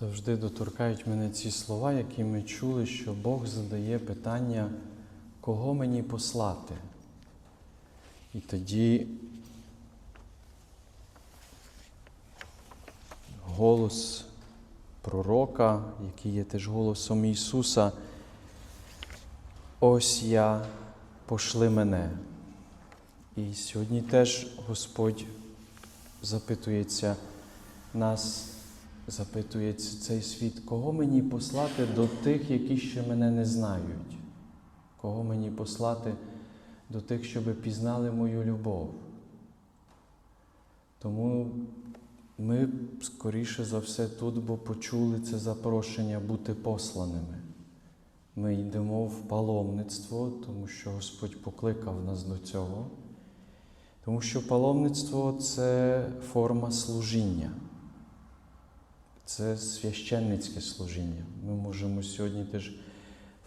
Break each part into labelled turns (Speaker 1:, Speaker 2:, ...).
Speaker 1: Завжди доторкають мене ці слова, які ми чули, що Бог задає питання, кого мені послати. І тоді голос пророка, який є теж голосом Ісуса, ось я пошли мене. І сьогодні теж Господь запитується нас, запитується цей світ, кого мені послати до тих, які ще мене не знають, кого мені послати до тих, щоб пізнали мою любов. Тому ми скоріше за все тут, бо почули це запрошення бути посланими. Ми йдемо в паломництво, тому що Господь покликав нас до цього. Тому що паломництво це форма служіння, це священницьке служіння. Ми можемо сьогодні теж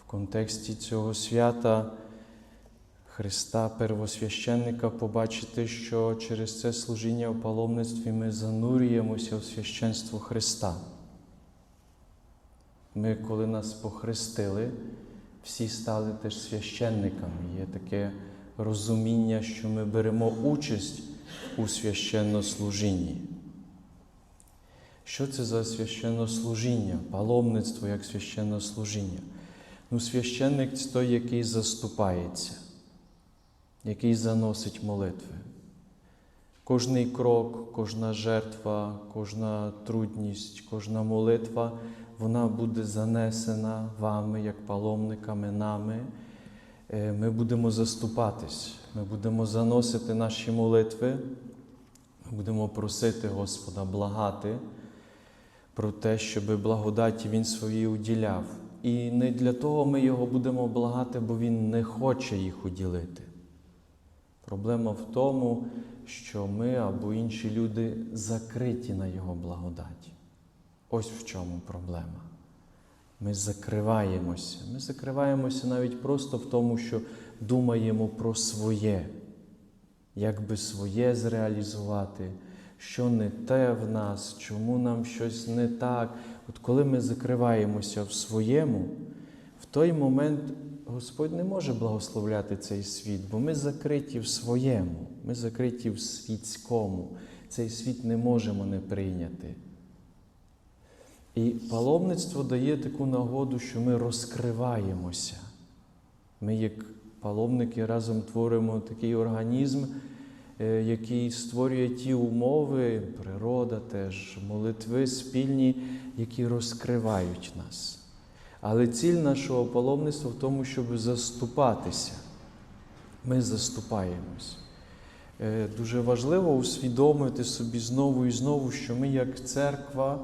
Speaker 1: в контексті цього свята Христа Первосвященника побачити, що через це служіння в паломництві ми занурюємося в священство Христа. Ми, коли нас похрестили, всі стали теж священниками. Є таке розуміння, що ми беремо участь у священнослужінні. Що це за священнослужіння? Паломництво як священнослужіння? Ну, священник це той, який заступається, який заносить молитви. Кожний крок, кожна жертва, кожна трудність, кожна молитва, вона буде занесена вами, як паломниками, нами. Е, Ми будемо заступатись, ми будемо заносити наші молитви, ми будемо просити Господа благати про те, щоб благодаті Він свої уділяв. І не для того ми його будемо благати, бо Він не хоче їх уділити. Проблема в тому, що ми або інші люди закриті на Його благодаті. Ось в чому проблема. Ми закриваємося. Ми закриваємося навіть просто в тому, що думаємо про своє, як би своє зреалізувати, що не те в нас, чому нам щось не так. От коли ми закриваємося в своєму, в той момент Господь не може благословляти цей світ, бо ми закриті в своєму, ми закриті в світському. Цей світ не можемо не прийняти. І паломництво дає таку нагоду, що ми розкриваємося. Ми, як паломники, разом творимо такий організм, який створює ті умови, природа теж, молитви спільні, які розкривають нас. Але ціль нашого паломництва в тому, щоб заступатися. Ми заступаємось. Е, Дуже важливо усвідомити собі знову і знову, що ми, як церква,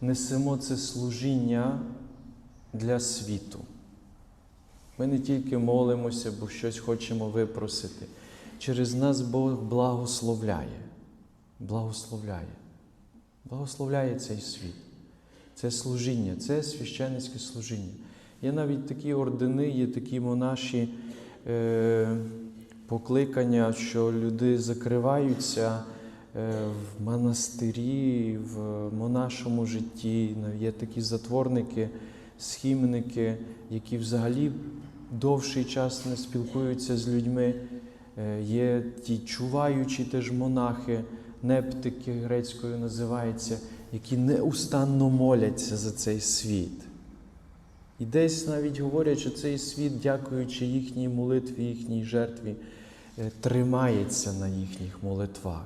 Speaker 1: несемо це служіння для світу. Ми не тільки молимося, бо щось хочемо випросити. Через нас Бог благословляє. Благословляє. Благословляє цей світ. Це служіння, це священницьке служіння. Є навіть такі ордени, є такі монаші е, покликання, що люди закриваються е, в монастирі, в монашому житті. Є такі затворники, схімники, які взагалі довший час не спілкуються з людьми. Е, Є ті чуваючі теж монахи, нептики грецькою називаються, які неустанно моляться за цей світ. І десь навіть говорять, що цей світ, дякуючи їхній молитві, їхній жертві, е, тримається на їхніх молитвах.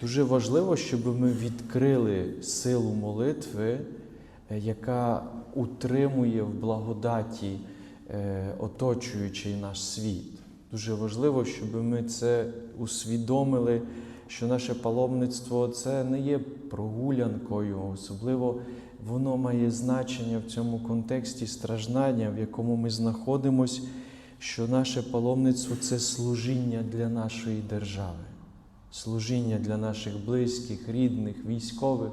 Speaker 1: Дуже важливо, щоб ми відкрили силу молитви, е, яка утримує в благодаті оточуючий наш світ. Дуже важливо, щоб ми це усвідомили, що наше паломництво це не є прогулянкою, особливо воно має значення в цьому контексті страждання, в якому ми знаходимося, що наше паломництво це служіння для нашої держави, служіння для наших близьких, рідних, військових,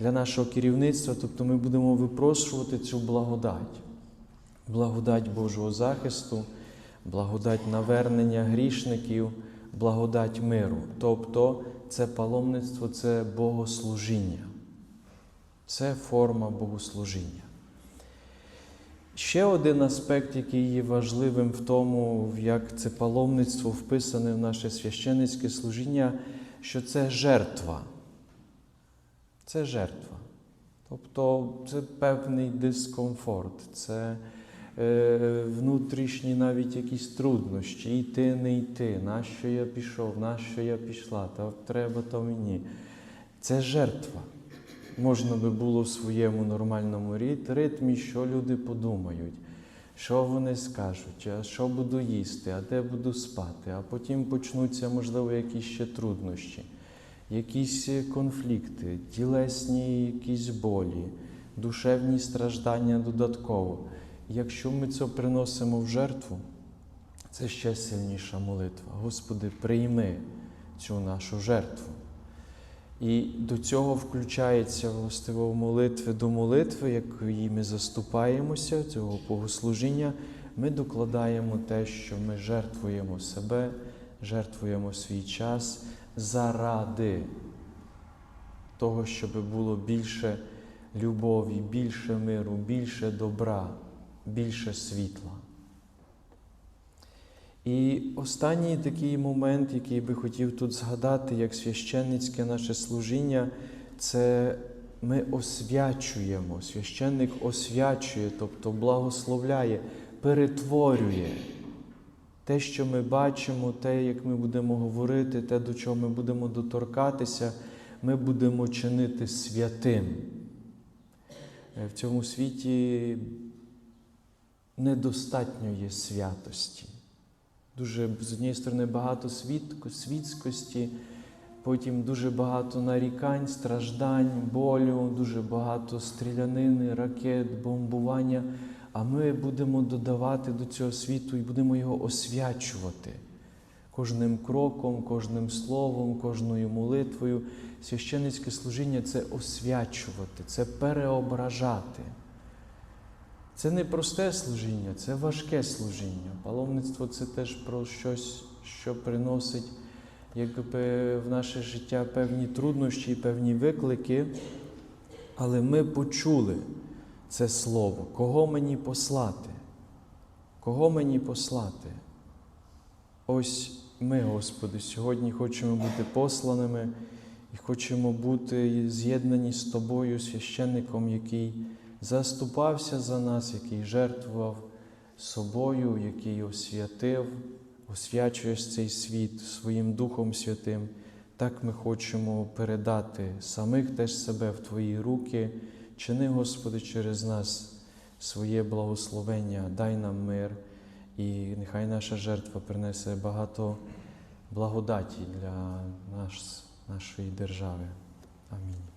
Speaker 1: для нашого керівництва. Тобто ми будемо випрошувати цю благодать, благодать Божого захисту, благодать навернення грішників, благодать миру. Тобто це паломництво це богослужіння. Це форма богослужіння. Ще один аспект, який є важливим в тому, як це паломництво вписане в наше священницьке служіння, що це жертва. Це жертва. Тобто це певний дискомфорт, це внутрішні навіть якісь труднощі, йти, не йти, нащо я пішов, нащо я пішла, та треба то мені. Це жертва. Можна би було в своєму нормальному ритмі, що люди подумають, що вони скажуть, а що буду їсти, а де буду спати, а потім почнуться, можливо, якісь ще труднощі, якісь е, конфлікти, тілесні якісь болі, душевні страждання додатково. Якщо ми це приносимо в жертву, це ще сильніша молитва. Господи, прийми цю нашу жертву. І до цього включається властиво молитви до молитви, якої ми заступаємося, цього богослужіння, ми докладаємо те, що ми жертвуємо себе, жертвуємо свій час заради того, щоб було більше любові, більше миру, більше добра, більше світла. І останній такий момент, який би хотів тут згадати, як священницьке наше служіння, це ми освячуємо. Священник освячує, тобто благословляє, перетворює те, що ми бачимо, те, як ми будемо говорити, те, до чого ми будемо доторкатися, ми будемо чинити святим. Е, В цьому світі недостатньо є святості. Дуже з однієї сторони багато свідко, світськості, потім дуже багато нарікань, страждань, болю, дуже багато стрілянини, ракет, бомбування. А ми будемо додавати до цього світу і будемо його освячувати кожним кроком, кожним словом, кожною молитвою. Священницьке служіння це освячувати, це переображати. Це не просте служіння, це важке служіння. Паломництво це теж про щось, що приносить якби, в наше життя певні труднощі і певні виклики. Але ми почули це слово. Кого мені послати? Кого мені послати? Ось ми, Господи, сьогодні хочемо бути посланими і хочемо бути з'єднані з Тобою, священником, який заступався за нас, який жертвував собою, який освятив, освячуєш цей світ своїм Духом Святим. Так ми хочемо передати самих теж себе в Твої руки. Чини, Господи, через нас своє благословення, дай нам мир, і нехай наша жертва принесе багато благодаті для наш, нашої держави. Амінь.